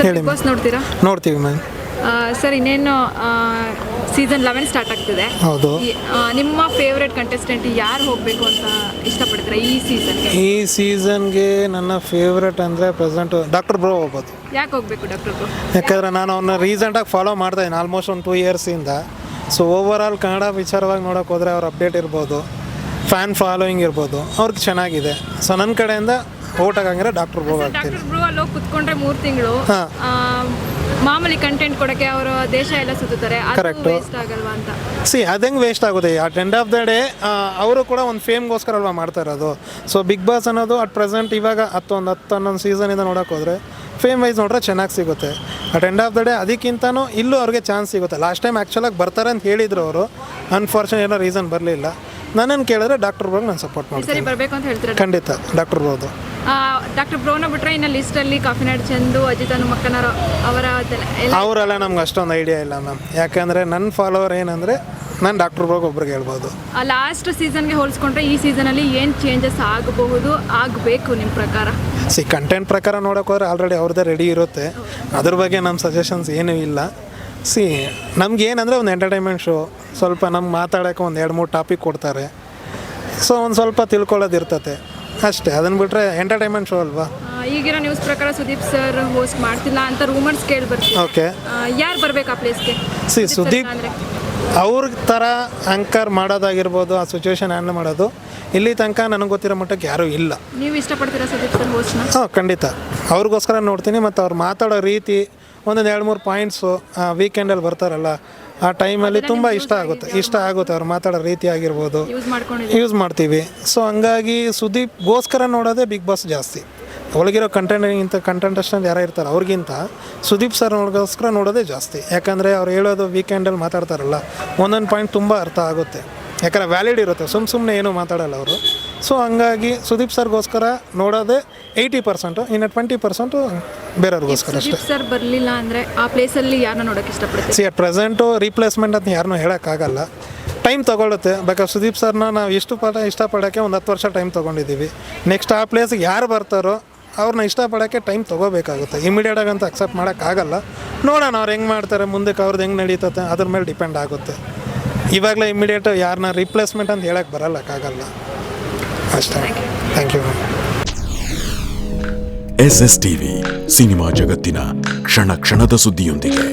Sir ಹೇಳಿ big boss ನೋಡ್ತೀರಾ? ನೋಡ್ತೀವಿ ಮ್ಯಾಮ್ ಆ, ಸರ್ ಇನ್ನೇನು ಸೀಸನ್ ಲೆವೆನ್ ಸ್ಟಾರ್ಟ್ ಆಗ್ತಿದೆ. ಹೌದು. ಈ, ಆ, ನಿಮ್ಮ ಫೇವ್ರೆಟ್ ಕಂಟೆಸ್ಟೆಂಟ್ ಯಾರು ಹೋಗಬೇಕು ಅಂತ ಇಷ್ಟಪಡ್ತೀರಾ ಈ ಸೀಸನ್ಗೆ ಈ ಸೀಸನ್ಗೆ ನನ್ನ ಫೇವ್ರೆಟ್ ಅಂದರೆ ಪ್ರೆಸೆಂಟ್ ಡಾಕ್ಟರ್ ಬ್ರೋ ಹೋಗ್ಬೋದು. ಯಾಕೆ ಹೋಗಬೇಕು ಡಾಕ್ಟರ್ ಯಾಕಂದರೆ ನಾನು ಅವನ್ನ ರೀಸೆಂಟಾಗಿ ಫಾಲೋ ಮಾಡ್ತಾ ಇದ್ದೀನಿ ಆಲ್ಮೋಸ್ಟ್ ಒಂದು ಟೂ ಇಯರ್ಸಿಂದ ಸೊ ಓವರ್ ಆಲ್ ಕನ್ನಡ ವಿಚಾರವಾಗಿ ನೋಡೋಕೆ ಹೋದರೆ ಅವ್ರ ಅಪ್ಡೇಟ್ ಇರ್ಬೋದು ಫ್ಯಾನ್ ಫಾಲೋಯಿಂಗ್ ಇರ್ಬೋದು ಅವ್ರಿಗೆ ಚೆನ್ನಾಗಿದೆ. ಸೊ ನನ್ನ ಕಡೆಯಿಂದ ಓಟ್ ಆಗಂಗಿದ್ರೆ ಡಾಕ್ಟರ್ ಬ್ರೋ ಆಗ್ತೀನಿ ಡಾಕ್ಟರ್ ಬ್ರೂ ಅಲ್ಲಿ ಹೋಗಿ ಕುತ್ಕೊಂಡ್ರೆ ಮೂರು ತಿಂಗಳು. ಹಾ. ಮಾಮೂಲಿ ಕಂಟೆಂಟ್ ಕೊಡಕ್ಕೆ ಅವರು ದೇಶ ಎಲ್ಲ ಸುತ್ತಾರೆ ಅದು Correct. ವೇಸ್ಟ್ ಆಗಲ್ವಾ ಅಂತ. ಸಿ ಅದು ಹೆಂಗೆ ವೇಸ್ಟ್ ಆಗುತ್ತೆ? At end of the day ಅವರು ಕೂಡ ಒಂದು ಫೇಮ್ಗೋಸ್ಕರ ಅಲ್ವಾ ಮಾಡ್ತಾ ಇರೋದು? ಸೊ ಬಿಗ್ ಬಾಸ್ ಅನ್ನೋದು ಅಟ್ ಪ್ರೆಸೆಂಟ್ ಇವಾಗ ಹತ್ತು ಒಂದು ಹತ್ತು ಹನ್ನೊಂದು ಸೀಸನಿಂದ ನೋಡೋಕೆ ಹೋದರೆ ಫೇಮ್ ವೈಸ್ ನೋಡ್ರೆ ಚೆನ್ನಾಗಿ ಸಿಗುತ್ತೆ. At end of the day ಅದಕ್ಕಿಂತನೂ ಇಲ್ಲೂ ಅವ್ರಿಗೆ ಚಾನ್ಸ್ ಸಿಗುತ್ತೆ. ಲಾಸ್ಟ್ ಟೈಮ್ ಆ್ಯಕ್ಚುಲಾಗಿ ಬರ್ತಾರೆ ಅಂತ ಹೇಳಿದ್ರು ಅವರು. ಅನ್ಫಾರ್ಚುನೇಟ್ ಏನೋ ರೀಸನ್ ಬರಲಿಲ್ಲ. ನನ್ನನ್ನು ಕೇಳಿದ್ರೆ ಡಾಕ್ಟರ್ ಬ್ರೋಗ್ ನಾನು ಸಪೋರ್ಟ್ ಈ ಸರಿ ಮಾಡ್ತೀನಿ. ಬರಬೇಕು ಅಂತ ಹೇಳ್ತೀರಾ ಖಂಡಿತ ಡಾಕ್ಟರ್ ಬ್ರೋದು ಡಾಕ್ಟರ್ ಬ್ರೋನ ಬಿಟ್ರೆ ಇನ್ನು ಲಿಸ್ಟಲ್ಲಿ ಕಾಫಿನಾಡ್ ಚಂದು ಅಜಿತ್ ಮಕ್ಕನರ ಅವರ ಅವರೆಲ್ಲ ನಮ್ಗೆ ಅಷ್ಟೊಂದು ಐಡಿಯಾ ಇಲ್ಲ ಮ್ಯಾಮ್. ಯಾಕಂದ್ರೆ ನನ್ನ ಫಾಲೋವರ್ ಏನಂದ್ರೆ ನಾನು ಡಾಕ್ಟರ್ ಬ್ರೋಗ್ ಒಬ್ರಿಗೆ ಹೇಳ್ಬೋದು. ಲಾಸ್ಟ್ ಸೀಸನ್ಗೆ ಹೋಲಿಸ್ಕೊಂಡ್ರೆ ಈ ಸೀಸನಲ್ಲಿ ಏನು ಚೇಂಜಸ್ ಆಗಬಹುದು ಆಗಬೇಕು ನಿಮ್ಮ ಪ್ರಕಾರ? ಸಿ ಕಂಟೆಂಟ್ ಪ್ರಕಾರ ನೋಡೋಕೆ ಹೋದ್ರೆ ಆಲ್ರೆಡಿ ಅವ್ರದ್ದೇ ರೆಡಿ ಇರುತ್ತೆ. ಅದ್ರ ಬಗ್ಗೆ ನಮ್ಮ ಸಜೆಷನ್ಸ್ ಏನೂ ಇಲ್ಲ. ಸಿ ನಮ್ಗೆ ಏನಂದರೆ ಒಂದು ಎಂಟರ್ಟೈನ್ಮೆಂಟ್ ಶೋ ಸ್ವಲ್ಪ ನಮ್ಗೆ ಮಾತಾಡೋಕೆ ಒಂದು ಎರಡು ಮೂರು ಟಾಪಿಕ್ ಕೊಡ್ತಾರೆ. ಸೊ ಒಂದು ಸ್ವಲ್ಪ ತಿಳ್ಕೊಳ್ಳೋದಿರ್ತತೆ. ಅಷ್ಟೇ ಅದನ್ನು ಬಿಟ್ಟರೆ ಎಂಟರ್ಟೈನ್ಮೆಂಟ್ ಶೋ ಅಲ್ವಾ? ಈಗಿರೋ ನ್ಯೂಸ್ ಪ್ರಕಾರ ಸುದೀಪ್ ಸರ್ ಹೋಸ್ಟ್ ಮಾಡ್ತಿಲ್ಲ ಅಂತ ರೂಮರ್ಸ್ ಕೇಳಿ ಬರ್ತೀವಿ. ಓಕೆ ಯಾರು ಬರಬೇಕು ಆ ಪ್ಲೇಸ್ಗೆ ಸಿ ಸುದೀಪ್ ಅವ್ರ ಥರ ಆಂಕರ್ ಮಾಡೋದಾಗಿರ್ಬೋದು ಆ ಸಿಚುವೇಶನ್ ಹ್ಯಾಂಡಲ್ ಮಾಡೋದು ಇಲ್ಲಿ ತನಕ ನನಗೆ ಗೊತ್ತಿರೋ ಮಟ್ಟಕ್ಕೆ ಯಾರೂ ಇಲ್ಲ. ನೀವು ಇಷ್ಟಪಡ್ತೀರಾ ಸುದೀಪ್ ಸರ್ ಹೋಸ್ಟ್ನ ಹಾಂ ಖಂಡಿತ. ಅವ್ರಿಗೋಸ್ಕರ ನೋಡ್ತೀನಿ ಮತ್ತು ಅವ್ರು ಮಾತಾಡೋ ರೀತಿ ಒಂದೊಂದು ಎರಡು ಮೂರು ಪಾಯಿಂಟ್ಸು ವೀಕೆಂಡಲ್ಲಿ ಬರ್ತಾರಲ್ಲ ಆ ಟೈಮಲ್ಲಿ ತುಂಬ ಇಷ್ಟ ಆಗುತ್ತೆ. ಇಷ್ಟ ಆಗುತ್ತೆ ಅವ್ರು ಮಾತಾಡೋ ರೀತಿ ಆಗಿರ್ಬೋದು. ಯೂಸ್ ಮಾಡ್ತೀವಿ. ಸೊ ಹಂಗಾಗಿ ಸುದೀಪ್ಗೋಸ್ಕರ ನೋಡೋದೇ ಬಿಗ್ ಬಾಸ್ ಜಾಸ್ತಿ. ಒಳಗಿರೋ ಕಂಟೆಂಟ್ಗಿಂತ ಕಂಟೆಂಟೆಸ್ಟೆಂಟ್ ಯಾರು ಇರ್ತಾರೆ ಅವ್ರಿಗಿಂತ ಸುದೀಪ್ ಸರ್ ನೋಡೋಸ್ಕರ ನೋಡೋದೇ ಜಾಸ್ತಿ. ಯಾಕಂದರೆ ಅವ್ರು ಹೇಳೋದು ವೀಕೆಂಡಲ್ಲಿ ಮಾತಾಡ್ತಾರಲ್ಲ ಒಂದೊಂದು ಪಾಯಿಂಟ್ ತುಂಬ ಅರ್ಥ ಆಗುತ್ತೆ. ಯಾಕಂದರೆ ವ್ಯಾಲಿಡ್ ಇರುತ್ತೆ. ಸುಮ್ಮ ಸುಮ್ಮನೆ ಏನೂ ಮಾತಾಡಲ್ಲ ಅವರು. ಸೊ ಹಂಗಾಗಿ ಸುದೀಪ್ ಸರ್ಗೋಸ್ಕರ ನೋಡೋದೆ ಏಯ್ಟಿ ಪರ್ಸೆಂಟು ಇನ್ನು ಟ್ವೆಂಟಿ ಪರ್ಸೆಂಟು ಬೇರೆಯವ್ರಿಗೋಸ್ಕರ ಅಷ್ಟೇ. ಸರ್ ಬರಲಿಲ್ಲ ಅಂದರೆ ಆ ಪ್ಲೇಸಲ್ಲಿ ಯಾರನ್ನ ನೋಡೋಕೆ ಇಷ್ಟಪಡ್ತೀವಿ ಸಿ ಅಟ್ ಪ್ರೆಸೆಂಟು ರೀಪ್ಲೇಸ್ಮೆಂಟ್ ಅಂತ ಯಾರನ್ನೂ ಹೇಳೋಕ್ಕಾಗಲ್ಲ ಟೈಮ್ ತೊಗೊಳುತ್ತೆ. ಬೇಕಾದ್ರೆ ಸುದೀಪ್ ಸರ್ನ ನಾವು ಇಷ್ಟು ಪಡ ಇಷ್ಟಪಡೋಕ್ಕೆ ಒಂದು ಹತ್ತು ವರ್ಷ ಟೈಮ್ ತೊಗೊಂಡಿದ್ದೀವಿ. ನೆಕ್ಸ್ಟ್ ಆ ಪ್ಲೇಸ್ಗೆ ಯಾರು ಬರ್ತಾರೋ ಅವ್ರನ್ನ ಇಷ್ಟಪಡೋಕ್ಕೆ ಟೈಮ್ ತೊಗೋಬೇಕಾಗುತ್ತೆ. ಇಮಿಡಿಯೇಟಾಗಿ ಅಂತ ಅಕ್ಸೆಪ್ಟ್ ಮಾಡೋಕ್ಕಾಗಲ್ಲ ನೋಡೋಣ ಅವ್ರು ಹೆಂಗೆ ಮಾಡ್ತಾರೆ ಮುಂದಕ್ಕೆ ಅವ್ರದ್ದು ಹೆಂಗೆ ನಡೀತತೆ ಅದ್ರ ಮೇಲೆ ಡಿಪೆಂಡ್ ಆಗುತ್ತೆ. ಇವಾಗಲೇ ಇಮಿಡಿಯೇಟ್ ಯಾರನ್ನ ರಿಪ್ಲೇಸ್ಮೆಂಟ್ ಅಂತ ಹೇಳಕ್ಕೆ ಬರಲ್ಲಕ್ಕಾಗಲ್ಲ ಅಷ್ಟೇ. Thank you ma'am S S TV cinema ಜಗತ್ತಿನ ಕ್ಷಣ ಕ್ಷಣದ ಸುದ್ದಿಯೊಂದಿಗೆ.